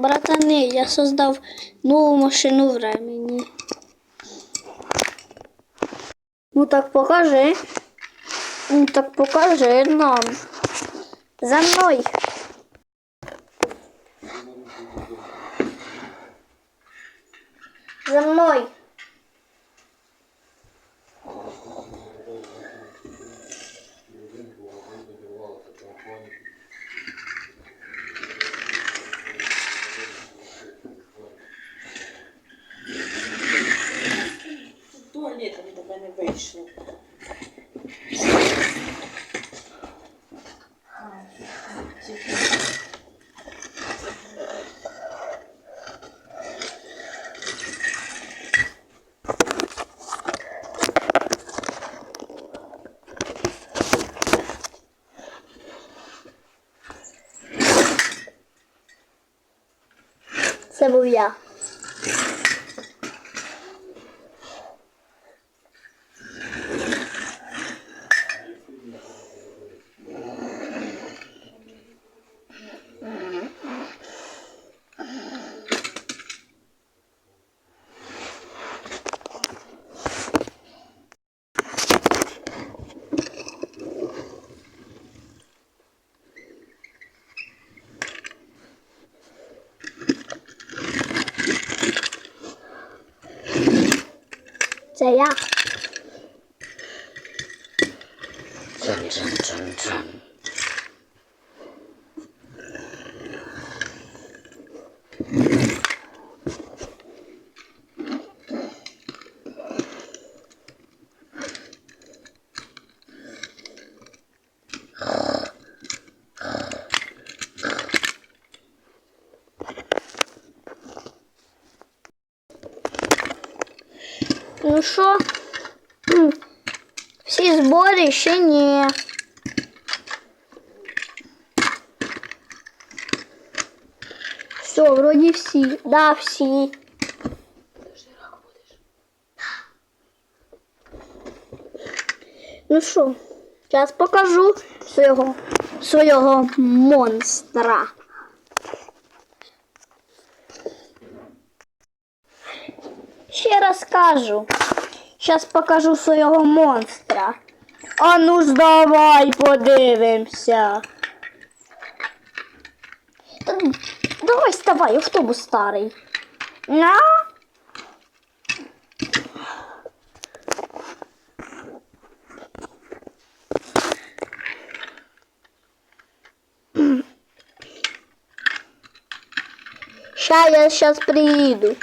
Братани, я создав нову машину времени. Ну так покажи. Ну так покажи нам. За мною. За мною. Не вийшло. Це був я. Це я. Ну що? Всі збори ще ні. Все, вроді всі. Да, всі. Ну що, зараз покажу свого, свого монстра. Ще раз кажу. Зараз покажу свого монстра. А ну ж давай подивимося. Та давай вставай, автобус старий. На. Ща я сейчас приеду.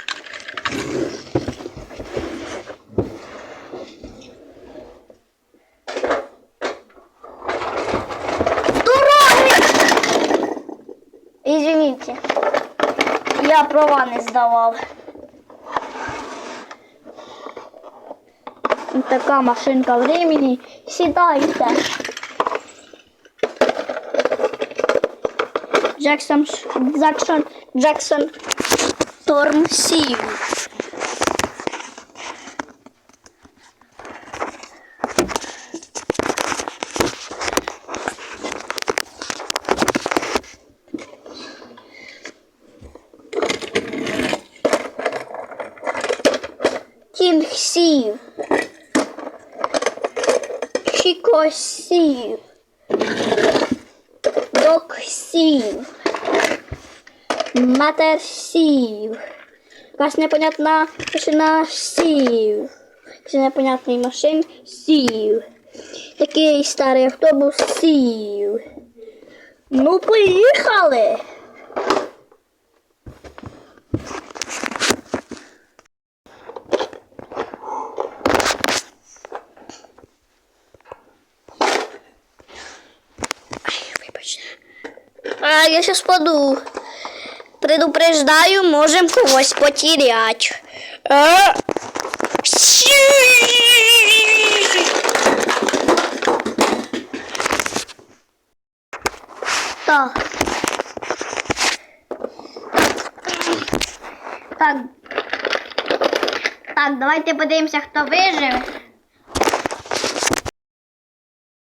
Извините, я права не здавав. Така машинка времени. Сідайте. Джексон, Джексон, Джексон, Торм Сів. Кінг Сів. Чіко Сів. Док Сів. Матер Сів. Якась непонятна машина Сів. Якийсь непонятний машин Сів. Такий старий автобус Сів. Ну, поїхали. А, я сейчас паду. Предупреждаю, можем когось потерять. Так. Так. Так, давайте подивимося, хто вижив.